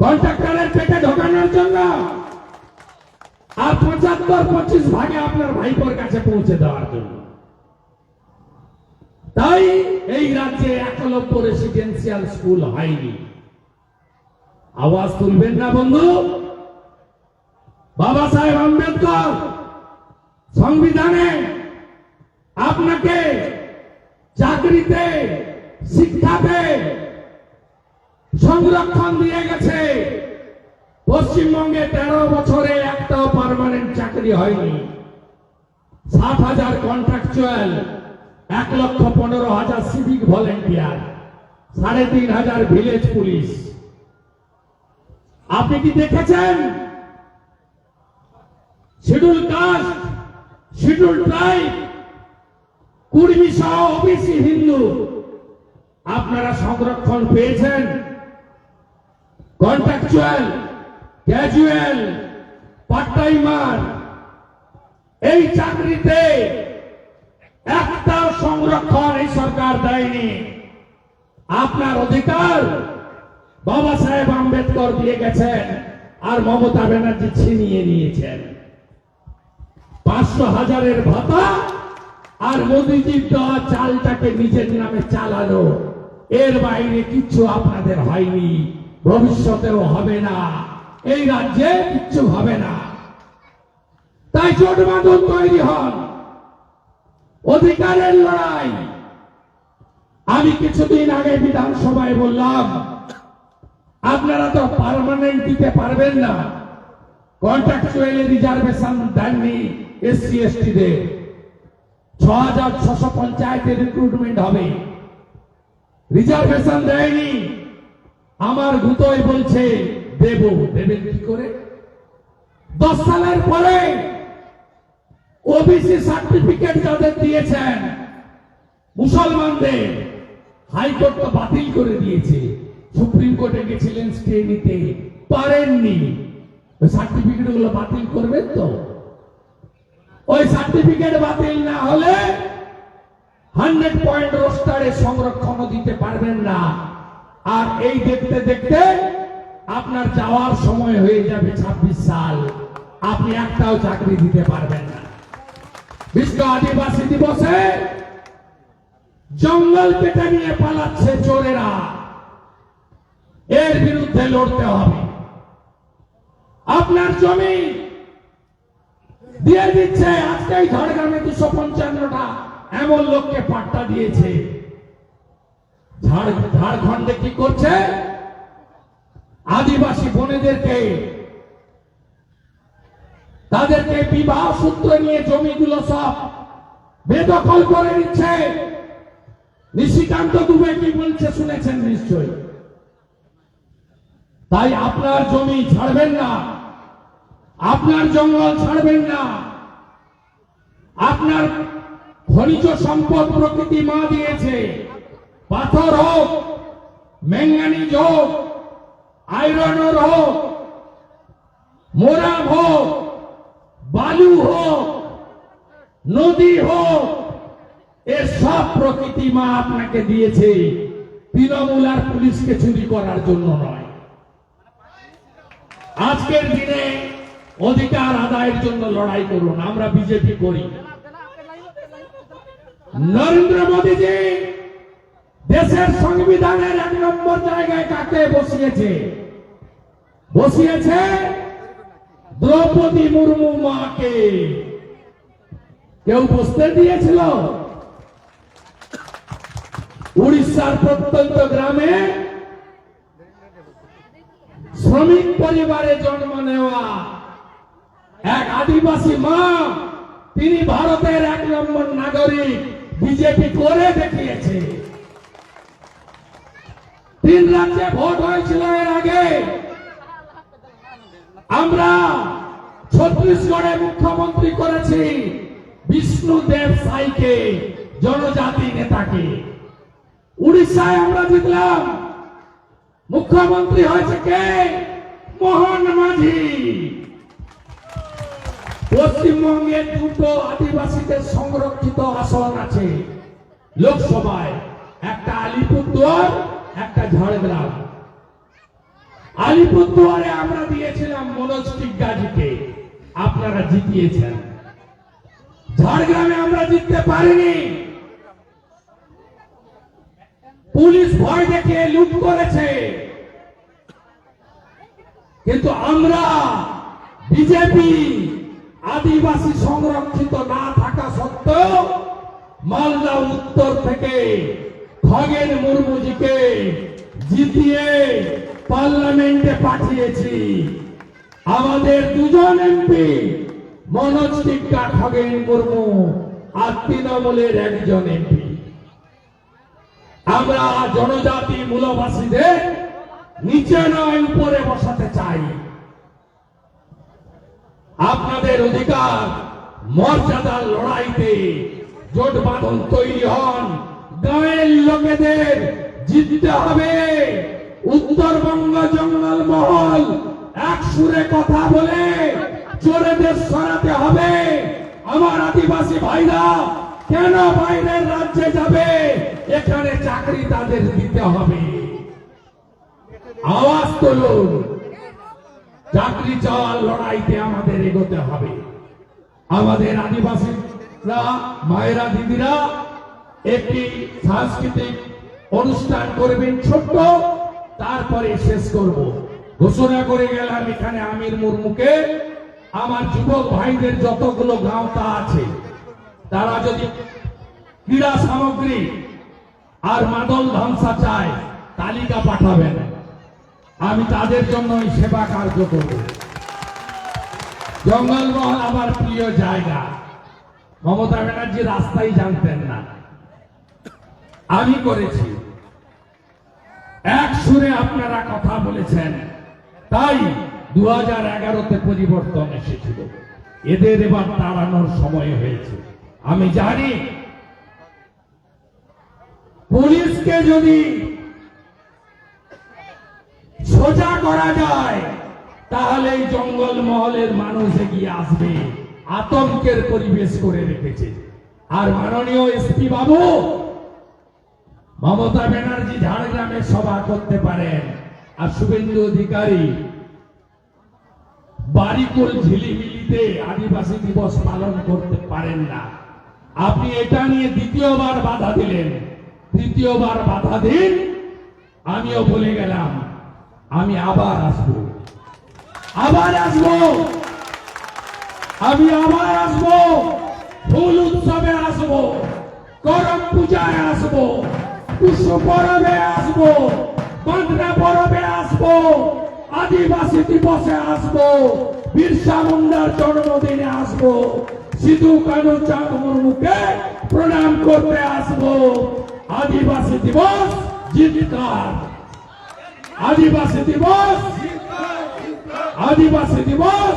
কন্ট্রাক্টরের পেটে ঢোকানোর জন্য আর পঁচাত্তর, পঁচিশ ভাগে আপনার ভাইপোর কাছে পৌঁছে দেওয়ার জন্য। তাই এই রাজ্যে একলব্য রেসিডেন্সিয়াল স্কুল হয়নি। আওয়াজ তুলবেন না বন্ধু? বাবা সাহেব আম্বেদকর, সংবিধানে আপনাকে চাকরিতে, শিক্ষাতে সংরক্ষণ দিয়ে গেছে। পশ্চিমবঙ্গে তেরো বছরে একটাও পার্মানেন্ট চাকরি হয়নি। সাত হাজার কন্ট্রাকচুয়াল এক লক্ষ পনেরো হাজার সিভিক ভলেন্টিয়ার সাড়ে তিন হাজার ভিলেজ পুলিশ আপনি কি দেখেছেন? Schedule caste schedule tribe Kurmi সহ ওবিসি হিন্দু, আপনারা সংরক্ষণ পেয়েছেন? কন্ট্রাকচুয়াল, ক্যাজুয়াল পার্ট টাইমার এই চাকরিতে একটা সংরক্ষণ এই সরকার দেয়নি। আপনার অধিকার বাবা সাহেব আম্বেদকর দিয়ে গেছেন আর মমতা ব্যানার্জি ছিনিয়ে নিয়েছেন। পাঁচশো হাজারের ভাতা আর মোদিজির দেওয়া চালটাকে নিজের নামে চালানো। এর বাইরে কিচ্ছু আপনাদের হয়নি। ভবিষ্যতেও হবে না। এই রাজ্যে কিচ্ছু হবে না। তাই জোট বাঁধন তৈরি হন। অধিকারের লড়াই। আমি কিছুদিন আগে বিধানসভায় বললাম, আপনারা তো পার্মানেন্ট দিতে পারবেন না। কন্ট্রাকচুয়ালি রিজার্ভেশন দেননি এসসি, এসটিদের। ছ হাজার ছশো পঞ্চায়েতে রিক্রুটমেন্ট হবে। রিজার্ভেশন দেয়নি। আমার গুতোয় বলছে, দেব, দেবেন কি করে? দশ সালের পরে ওবিসি সার্টিফিকেট যাদের দিয়েছেন, মুসলমানদের হাইকোর্ট তো বাতিল করে দিয়েছে। সুপ্রিম কোর্টে গেছিলেন স্টে নিতে, পারেননি। ওই সার্টিফিকেটগুলো বাতিল করবেন তো? ওই সার্টিফিকেট বাতিল না হলে হান্ড্রেড পয়েন্ট রোস্টারে সংরক্ষণ দিতে পারবেন না। আর এই দেখতে দেখতে আপনার যাওয়ার সময় হয়ে যাবে ছাব্বিশ সাল। আপনি একটাও চাকরি দিতে পারবেন না। বিশ্ব আদিবাসী দিবসে জঙ্গল কেটে নিয়ে পালাচ্ছে চোরেরা। এর বিরুদ্ধে লড়তে হবে। আপনার জমি দিয়ে দিচ্ছে। আজকেই ঝাড়গ্রামে দুশো পঞ্চান্নটা এমন লোককে পাট্টা দিয়েছে। ঝাড়খণ্ডে কি করছে? আদিবাসী বোনেদেরকে, তাদেরকে বিবাহ সূত্র নিয়ে জমিগুলো সব বেদখল করে নিচ্ছে। নিশিকান্ত দুবে কি বলছে শুনেছেন নিশ্চয়ই? তাই আপনার জমি ছাড়বেন না। আপনার জঙ্গল ছাড়বেন না। আপনার খনিজ সম্পদ প্রকৃতি মা দিয়েছে। পাথর হোক ম্যাঙ্গানিজ হোক আয়রন হোক মোরাম হোক, বালু হোক, নদী হোক এ সব প্রকৃতি মা আপনাকে দিয়েছে তৃণমূল আর পুলিশকে চুরি করার জন্য নয়। আজকের দিনে অধিকার আদায়ের জন্য লড়াই করুন, আমরা বিজেপি করি। নরেন্দ্র মোদীজি দেশের সংবিধানের এক নম্বর জায়গায় কাকে বসিয়েছে? বসিয়েছে দ্রৌপদী মুর্মু মাকে। কেউ বসতে দিয়েছিল? উড়িষ্যার প্রত্যন্ত গ্রামে শ্রমিক পরিবারে জন্ম নেওয়া এক আদিবাসী মা, তিনি ভারতের এক নম্বর নাগরিক, বিজেপি করে দেখিয়েছে। তিন রাজ্যে ভোট হয়েছিল এর আগে। আমরা ছত্তিশগড়ে মুখ্যমন্ত্রী করেছি বিষ্ণুদেব সাইকে, জনজাতি নেতাকে। উড়িষ্যায় আমরা জিতলাম। মুখ্যমন্ত্রী হয়েছে কে? মোহন মাঝি। পশ্চিমবঙ্গে দুটো আদিবাসীদের সংরক্ষিত আসন আছে লোকসভায়। একটা আলিপুরদুয়ার একটা ঝাড়গ্রাম আলিপুরদুয়ারে আমরা দিয়েছিলাম মনোজ টিগ্গাজিকে আপনারা জিতিয়েছেন। ঝাড়গ্রামে আমরা জিততে পারিনি। পুলিশ ভয় দেখে লুট করেছে। কিন্তু আমরা বিজেপি আদিবাসী সংরক্ষিত না থাকা সত্ত্বেও মালদা উত্তর থেকে খগেন মুর্মুজিকে জিতিয়ে পার্লামেন্টে পাঠিয়েছি। আমাদের দুজন এমপি, মনোজ টিক্কা খগেন মুর্মু আর তৃণমূলের একজন এমপি। আমরা জনজাতি মূলবাসীদের নিচে নয়, উপরে বসাতে চাই। আপনাদের অধিকার, মর্যাদার লড়াইতে জোট বাঁধন তৈরি হন। গাঁয়ের লোকেদের জিততে হবে। উত্তরবঙ্গ জঙ্গল মহল এক সুরে কথা বলে চোরেদের সরাতে হবে। আমার আদিবাসী ভাইরা, কেন বাইরের রাজ্যে যাবে? এখানে চাকরি তাদের দিতে হবে। আওয়াজ তুলুন। চাকরি চাওয়ার লড়াইতে আমাদের এগোতে হবে। আমাদের আদিবাসীরা, মায়েরা, দিদিরা একটি সাংস্কৃতিক অনুষ্ঠান করবেন ছোট্ট, তারপরে শেষ করব। ঘোষণা করে গেলাম, এখানে আমির মুর্মুকে। আমার যুবক ভাইদের যতগুলো গাঁওতা আছে, তারা যদি ক্রীড়া সামগ্রী আর মাদল ধ্বংসা চায়, তালিকা পাঠাবেন। আমি তাদের জন্য সেবা কার্য করব। জঙ্গলমহল আমার প্রিয় জায়গা। মমতা ব্যানার্জি রাস্তাই জানতেন না। আমি করেছি। এক সুরে আপনারা কথা বলেছেন। তাই দু হাজার এগারোতে পরিবর্তন এসেছিল। এদের এবার তাড়ানোর সময় হয়েছে। আমি জানি, পুলিশকে যদি সোজা করা যায়, তাহলে এই জঙ্গল মহলের মানুষ এগিয়ে আসবে, আতঙ্কের পরিবেশ করে রেখেছে। আর মাননীয় এসপি বাবু মমতা ব্যানার্জি ঝাড়গ্রামে সভা করতে পারেন। আর শুভেন্দু অধিকারী বারিকুল ঝিলিমিলিতে আদিবাসী দিবস পালন করতে পারেন না। আপনি এটা নিয়ে দ্বিতীয়বার বাধা দিলেন। তৃতীয়বার বাধা দিন, আমিও বলে গেলাম, আমি আবার আসব। আবার আসব। আমি আবার আসব। ফুল উৎসবে আসব। করম পূজায় আসব। পুষ্প পরবে আসব বান্দ্রা পরবে আসব, আদিবাসী দিবসে আসব, বিরসা মুন্ডার জন্মদিনে আসব, সিধু কানু চাঁদ মুর্মুকে প্রণাম করতে আসব। আদিবাসী দিবস জিতকার। আদিবাসী দিবস আদিবাসী দিবস